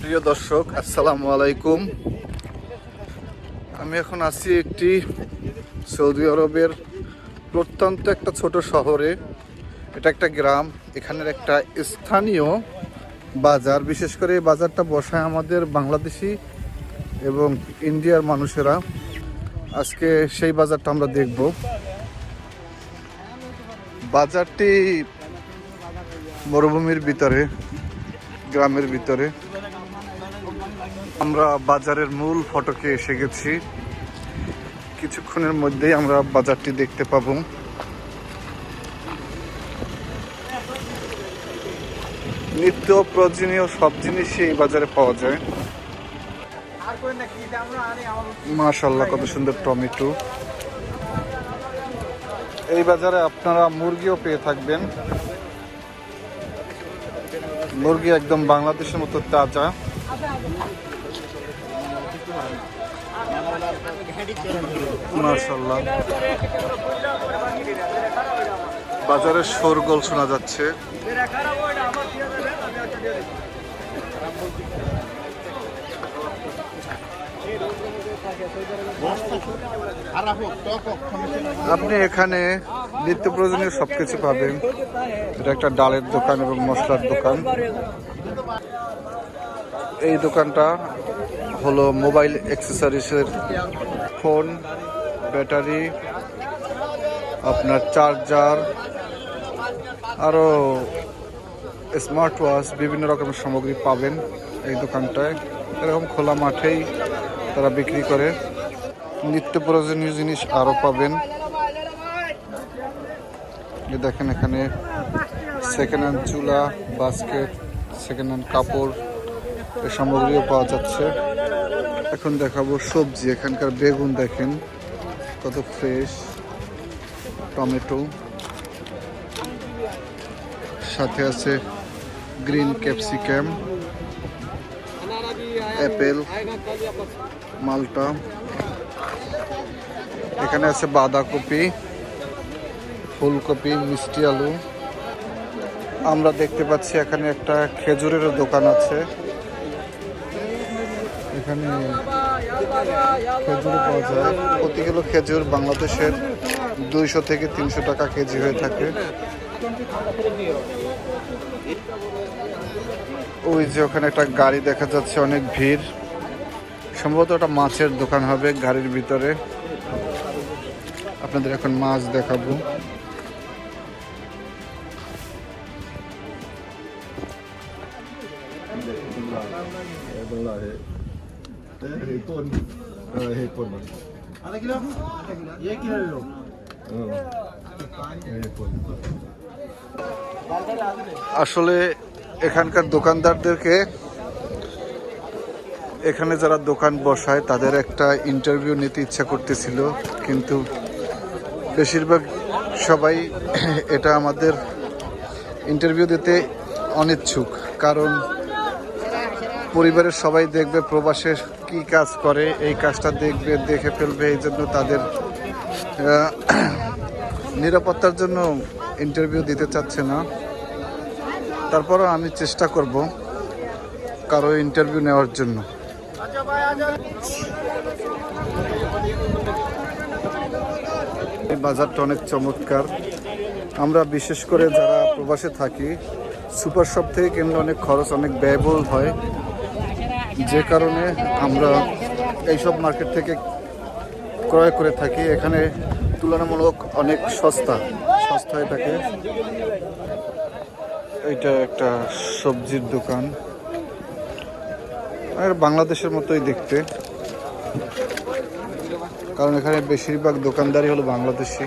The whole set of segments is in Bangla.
প্রিয় দর্শক, আসসালামু আলাইকুম। আমি এখন আছি একটি সৌদি আরবের প্রত্যন্ত একটা ছোট শহরে। এটা একটা গ্রাম, এখানের একটা স্থানীয় বাজার। বিশেষ করে এই বাজারটা বসায় আমাদের বাংলাদেশি এবং ইন্ডিয়ার মানুষেরা। আজকে সেই বাজারটা আমরা দেখব। বাজারটি মরুভূমির ভিতরে। গ্রামের ভিতরে। আমরা বাজারের মূল ফটকে এসে গেছি। কিছুক্ষণের মধ্যেই আমরা বাজারটি দেখতে পাবো। নিত্য প্রয়োজনীয় সব জিনিসই এই বাজারে পাওয়া যায়। মাশাল্লাহ কত সুন্দর টমেটো। এই বাজারে আপনারা মুরগিও পেয়ে থাকবেন। মুরগি একদম বাংলাদেশের মতো তাজা। মাশাল্লাহ বাজারে শোরগোল শোনা যাচ্ছে। আপনি এখানে নিত্য প্রয়োজনীয় সবকিছু পাবেন। এটা একটা ডালের দোকান এবং মশলার দোকান। এই দোকানটা হলো মোবাইল অ্যাক্সেসরিজের ফোন, ব্যাটারি, আপনার চার্জার, আরও স্মার্ট ওয়াচ বিভিন্ন রকমের সামগ্রী পাবেন এই দোকানটায়। এরকম খোলা মাঠেই তারা বিক্রি করে। নিত্য প্রয়োজনীয় জিনিস আরও পাবেন। দেখেন এখানে সেকেন্ড হ্যান্ড চুলা বাস্কেট সেকেন্ড হ্যান্ড কাপড়, এ সামগ্রীও পাওয়া যাচ্ছে। এখন দেখাবো সবজি। এখানকার বেগুন দেখেন, কত ফ্রেশ টমেটো। সাথে আছে গ্রিন ক্যাপসিকাম অ্যাপেল, মালটা। এখানে আছে বাঁধাকপি, ফুলকপি, মিষ্টি আলু। আমরা দেখতে পাচ্ছি এখানে একটা খেজুরেরও দোকান আছে। এখানে খেজুর পাওয়া যায়। প্রতি কিলো খেজুর বাংলাদেশের দুইশো থেকে তিনশো টাকা কেজি হয়ে থাকে। ওই যে ওখানে একটা গাড়ি দেখা যাচ্ছে, অনেক ভিড়। সম্ভবত ওটা মাছের দোকান হবে গাড়ির ভিতরে। আপনাদের এখন মাছ দেখাবো। আসলে এখানকার দোকানদারদেরকে এখানে যারা দোকান বসায়, তাদের একটা ইন্টারভিউ নিতে ইচ্ছা করতেছিল, কিন্তু বেশিরভাগ সবাই এটা আমাদের ইন্টারভিউ দিতে অনিচ্ছুক, কারণ পরিবারের সবাই দেখবে প্রবাসে কি কাজ করে, এই কাজটা দেখবে, দেখে ফেলবে, এই জন্য তাদের নিরাপত্তার জন্য ইন্টারভিউ দিতে চাচ্ছে না। তারপরও আমি চেষ্টা করব কারও ইন্টারভিউ নেওয়ার জন্য। এই বাজারটা অনেক চমৎকার। আমরা বিশেষ করে যারা প্রবাসে থাকি, সুপার শপ থেকে কিনলে অনেক খরচ, অনেক ব্যয়বহুল হয়। যে কারণে আমরা এইসব মার্কেট থেকে ক্রয় করে থাকি। এখানে তুলনামূলক অনেক সস্তা সস্তা হয়ে থাকে। এটা একটা সবজির দোকান। আর বাংলাদেশের মতোই দেখতে। কারণ এখানে বেশিরভাগ দোকানদারই হলো বাংলাদেশি।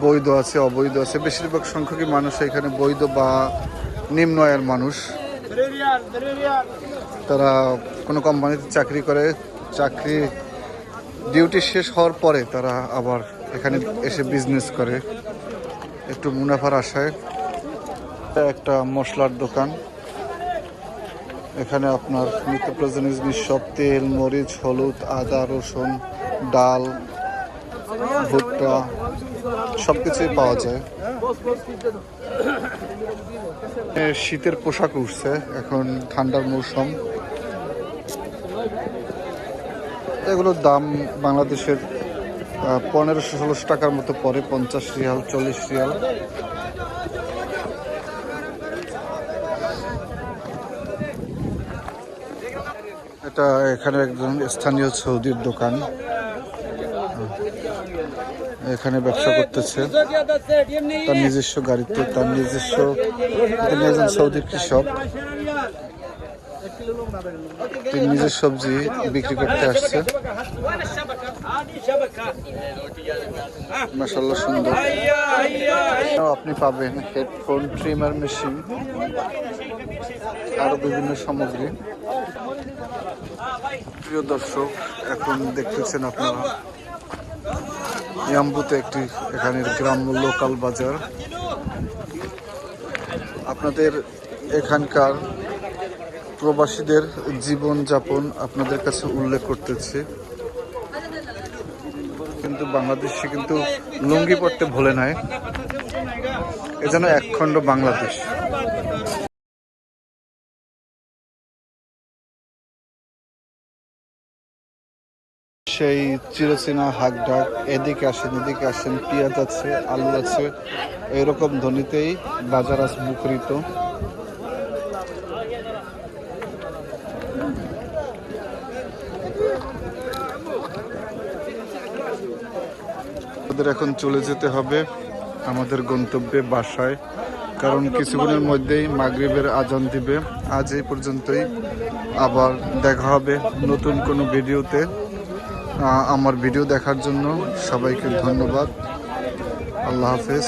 বৈধ আছে, অবৈধ আছে। বেশিরভাগ সংখ্যকই মানুষ এখানে বৈধ বা নিম্ন আয়ের মানুষ। তারা কোনো কোম্পানিতে চাকরি করে। চাকরি ডিউটি শেষ হওয়ার পরে তারা আবার এখানে এসে বিজনেস করে। একটু মুনাফার আশায়। একটা মশলার দোকান। এখানে আপনার নিত্য প্রয়োজনীয় জিনিস সব তেল, মরিচ, হলুদ, আদা, রসুন, ডাল, ভুট্টা সব কিছুই পাওয়া যায়। শীতের পোশাক উঠছে, এখন ঠান্ডার মৌসুম। এগুলোর দাম বাংলাদেশের পনেরোশো ষোলোশো টাকার মতো পরে পঞ্চাশ রিয়াল, চল্লিশ রিয়াল। এটা এখানে একজন স্থানীয় সৌদির দোকান। এখানে ব্যবসা করতেছে। তার নিজস্ব গাড়িতে, তার নিজস্ব তিনি একজন সৌদি কৃষক। তিনি নিজের সবজি বিক্রি করতে আসছে। মাসাল্লাহ সুন্দর। আপনি পাবেন হেডফোন ট্রিমার মেশিন আরও বিভিন্ন সামগ্রী। প্রিয় দর্শক, এখন দেখতেছেন আপনারা ইয়াম্বুতে একটি এখানের গ্রাম্য লোকাল বাজার। আপনাদের এখানকার প্রবাসীদের জীবনযাপন আপনাদের কাছে উল্লেখ করতেছে। কিন্তু বাংলাদেশে কিন্তু লুঙ্গি পড়তে ভোলে নাই। এ যেন একখণ্ড বাংলাদেশ। সেই চিরচেনা হাক ডাক এদিকে আসেন এদিকে আসেন, পেঁয়াজ আছে, আলু আছে, এরকম ধ্বনিতেই বাজার আজ মুখরিত। আমাদের এখন চলে যেতে হবে আমাদের গন্তব্যে বাসায়, কারণ কিছুক্ষণের মধ্যেই মাগরীবের আজান দিবে। আজ এই পর্যন্তই। আবার দেখা হবে নতুন কোনো ভিডিওতে। আমার ভিডিও দেখার জন্য সবাইকে ধন্যবাদ। আল্লাহ হাফেজ।